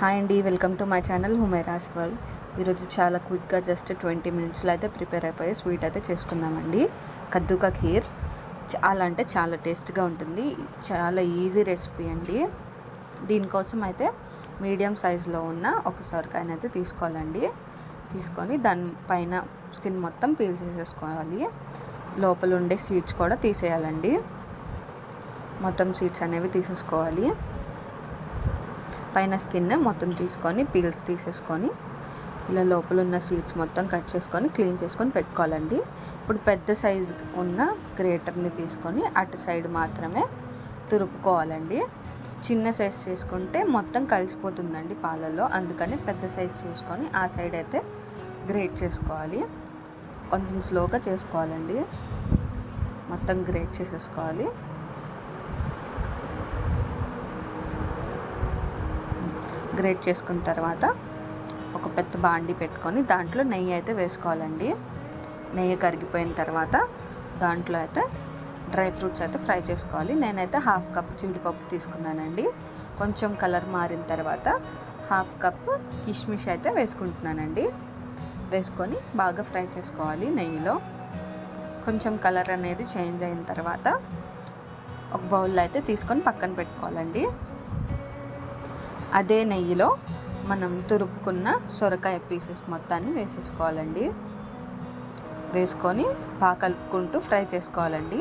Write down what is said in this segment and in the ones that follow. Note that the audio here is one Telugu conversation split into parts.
హాయ్ అండి welcome to my channel Humaira's world. ఈరోజు చాలా క్విక్గా జస్ట్ ట్వంటీ మినిట్స్లో అయితే ప్రిపేర్ అయిపోయి స్వీట్ అయితే చేసుకుందామండి. కద్దుకా ఖీర్ చాలా అంటే చాలా టేస్ట్గా ఉంటుంది. చాలా ఈజీ రెసిపీ అండి. దీనికోసం అయితే మీడియం సైజులో ఉన్న ఒక సొరకాయని అయితే తీసుకోవాలండి. తీసుకొని దానిపైన స్కిన్ మొత్తం పీల్ చేసేసుకోవాలి. లోపల ఉండే సీడ్స్ కూడా తీసేయాలండి. మొత్తం సీడ్స్ అనేవి తీసేసుకోవాలి. పైన స్కిన్ మొత్తం తీసుకొని పీల్స్ తీసేసుకొని ఇలా లోపల ఉన్న సీడ్స్ మొత్తం కట్ చేసుకొని క్లీన్ చేసుకొని పెట్టుకోవాలండి. ఇప్పుడు పెద్ద సైజ్ ఉన్న గ్రేటర్ని తీసుకొని అటు సైడ్ మాత్రమే తురుపుకోవాలండి. చిన్న సైజ్ చేసుకుంటే మొత్తం కలిసిపోతుందండి పాలలో. అందుకని పెద్ద సైజ్ చూసుకొని ఆ సైడ్ అయితే గ్రేట్ చేసుకోవాలి. కొంచెం స్లోగా చేసుకోవాలండి. మొత్తం గ్రేట్ చేసేసుకోవాలి. గ్రేట్ చేసుకున్న తర్వాత ఒక పెద్ద బాండి పెట్టుకొని దాంట్లో నెయ్యి అయితే వేసుకోవాలండి. నెయ్యి కరిగిపోయిన తర్వాత దాంట్లో అయితే డ్రై ఫ్రూట్స్ అయితే ఫ్రై చేసుకోవాలి. నేనైతే హాఫ్ కప్ జీడిపప్పు తీసుకున్నానండి. కొంచెం కలర్ మారిన తర్వాత హాఫ్ కప్ కిష్మిష్ అయితే వేసుకుంటున్నానండి. వేసుకొని బాగా ఫ్రై చేసుకోవాలి నెయ్యిలో. కొంచెం కలర్ అనేది చేంజ్ అయిన తర్వాత ఒక బౌల్లో అయితే తీసుకొని పక్కన పెట్టుకోవాలండి. అదే నెయ్యిలో మనం తురుపుకున్న సొరకాయ పీసెస్ మొత్తాన్ని వేసేసుకోవాలండి. వేసుకొని బాగా కలుపుకుంటూ ఫ్రై చేసుకోవాలండి.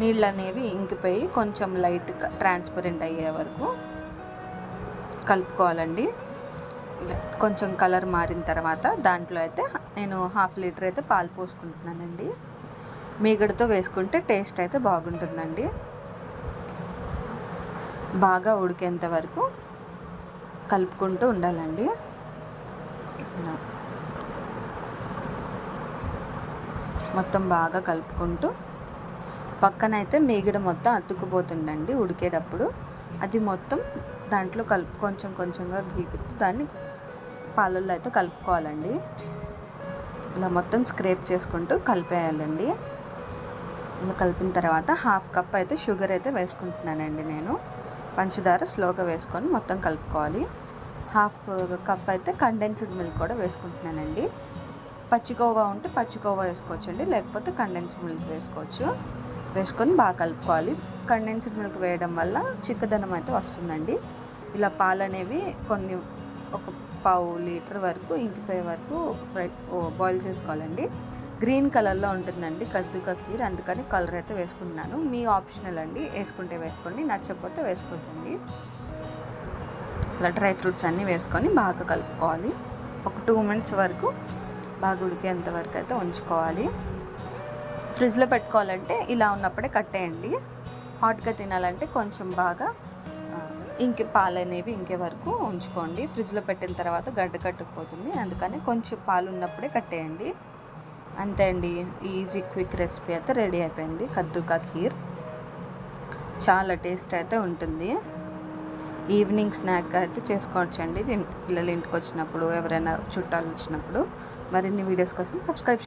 నీళ్ళు అనేవి ఇంకిపోయి కొంచెం లైట్గా ట్రాన్స్పరెంట్ అయ్యే వరకు కలుపుకోవాలండి. కొంచెం కలర్ మారిన తర్వాత దాంట్లో అయితే నేను హాఫ్ లీటర్ అయితే పాలు పోసుకుంటున్నానండి. మీగడతో వేసుకుంటే టేస్ట్ అయితే బాగుంటుందండి. బాగా ఉడికేంత వరకు కలుపుకుంటూ ఉండాలండి. మొత్తం బాగా కలుపుకుంటూ పక్కనైతే అయితే మీగడ మొత్తం అతుక్కుపోతుందండి ఉడికేటప్పుడు. అది మొత్తం దాంట్లో కలుపు కొంచెం కొంచెంగా గీకుతూ దాన్ని పాలల్లో అయితే కలుపుకోవాలండి. ఇలా మొత్తం స్క్రేప్ చేసుకుంటూ కలిపేయాలండి. ఇలా కలిపిన తర్వాత హాఫ్ కప్ అయితే షుగర్ అయితే వేసుకుంటున్నానండి నేను. పంచదార స్లోగా వేసుకొని మొత్తం కలుపుకోవాలి. హాఫ్ కప్ అయితే కండెన్స్డ్ మిల్క్ కూడా వేసుకుంటున్నానండి. పచ్చికోవా ఉంటే పచ్చికోవా వేసుకోవచ్చండి లేకపోతే కండెన్స్డ్ మిల్క్ వేసుకోవచ్చు. వేసుకొని బాగా కలుపుకోవాలి. కండెన్స్డ్ మిల్క్ వేయడం వల్ల చిక్కదనం అయితే వస్తుందండి. ఇలా పాలు అనేవి కొన్ని ఒక పావు లీటర్ వరకు ఇంకిపోయే వరకు ఫ్రై బాయిల్ చేసుకోవాలండి. గ్రీన్ కలర్లో ఉంటుందండి కద్దుకా ఖీర్ అందుకని కలర్ అయితే వేసుకుంటున్నాను. మీ ఆప్షనల్ అండి వేసుకుంటే వేసుకోండి నచ్చకపోతే వేసుకోవద్దండి. ఇలా డ్రై ఫ్రూట్స్ అన్నీ వేసుకొని బాగా కలుపుకోవాలి. ఒక టూ మినిట్స్ వరకు బాగా ఉడికేంత వరకు అయితే ఉంచుకోవాలి. ఫ్రిడ్జ్లో పెట్టుకోవాలంటే ఇలా ఉన్నప్పుడే కట్టేయండి. హాట్గా తినాలంటే కొంచెం బాగా ఇంకే పాలు అనేవి ఇంకే వరకు ఉంచుకోండి. ఫ్రిడ్జ్లో పెట్టిన తర్వాత గడ్డ కట్టుకుపోతుంది. అందుకని కొంచెం పాలు ఉన్నప్పుడే కట్టేయండి. అంతే అండి. ఈజీ క్విక్ రెసిపీ అయితే రెడీ అయిపోయింది. కద్దుకా ఖీర్. చాలా టేస్ట్ అయితే ఉంటుంది. ఈవినింగ్ స్నాక్ అయితే చేసుకోవచ్చండి. పిల్లలు ఇంటికి వచ్చినప్పుడు ఎవరైనా చుట్టాలు వచ్చినప్పుడు. మరిన్ని వీడియోస్ కోసం సబ్స్క్రైబ్